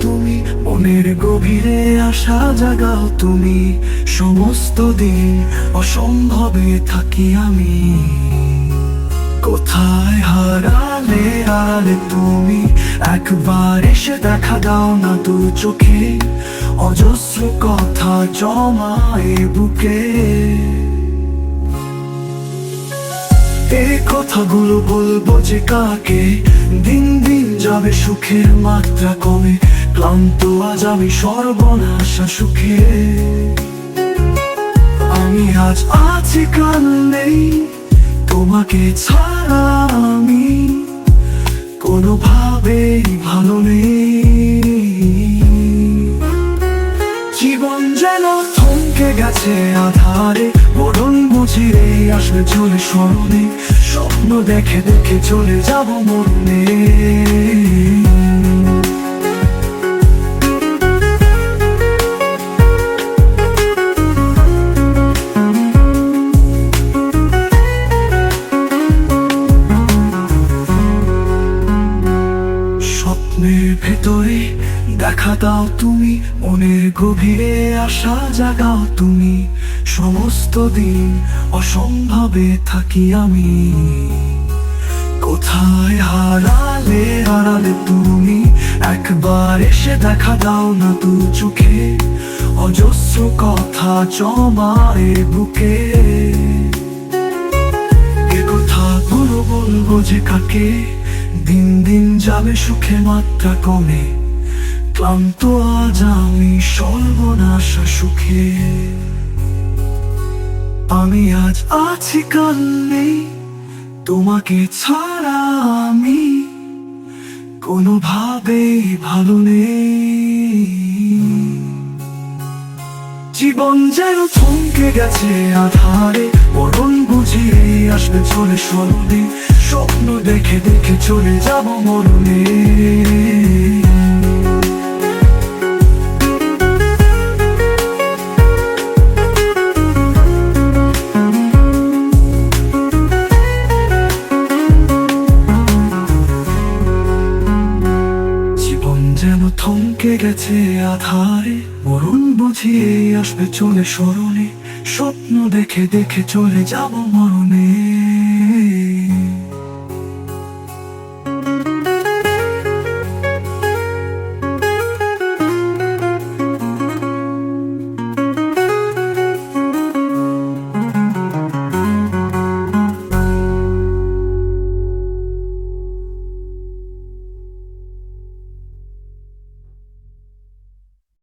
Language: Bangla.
তুমি, মনের গভীরে আশা জাগাও তুমি। সমস্ত দিন অসম্ভবে থাকি আমি। কোথায় হারালে আলে তুমি? একবার এসে দেখা দাও না দু চোখে। অজস্র কথা জমায়ে বুকে। এই কথাগুলো বলব যে কাকে? দিন দিন যাবে সুখের মাত্রা কমে, ক্লান্ত আজ আমি সর্বনাশা সুখে। আমি আজ আছি কাল নেই, তোমাকে ছাড়া আমি গেছে আধারে। মরণ বুঝিয়ে আসলে চলে স্মরণে। স্বপ্ন দেখে দেখে চলে যাব মরণে। স্বপ্নের ভেতরে দেখা দাও তুমি, মনের গভীরে আশা জাগাও তুমি। সমস্ত দিন অসম্ভবে থাকি আমি। কোথায় হারালে হারালে তুমি? একবার এসে দেখা দাও না তু চোখে। অজস্র কথা জমায়ে বুকে। এ কথা বলব যে কাকে? দিন দিন যাবে সুখে মাত্রা কমে। ক্লান্ত আজ আমি সর্বনাশা সুখে। আমি আজ আছি কাল নেই, তোমাকে ছাড়া আমি কোনোভাবেই ভালো নেই। জীবন যেন থমকে গেছে আধারে, মরণ বুঝিয়ে আসবে চলে স্মরণে স্বপ্ন দেখে দেখে চলে যাব মরণে। গেছে আধারে মরণ বুঝিয়ে আসবে চলে স্মরণে। স্বপ্ন দেখে দেখে চলে যাব মরণে।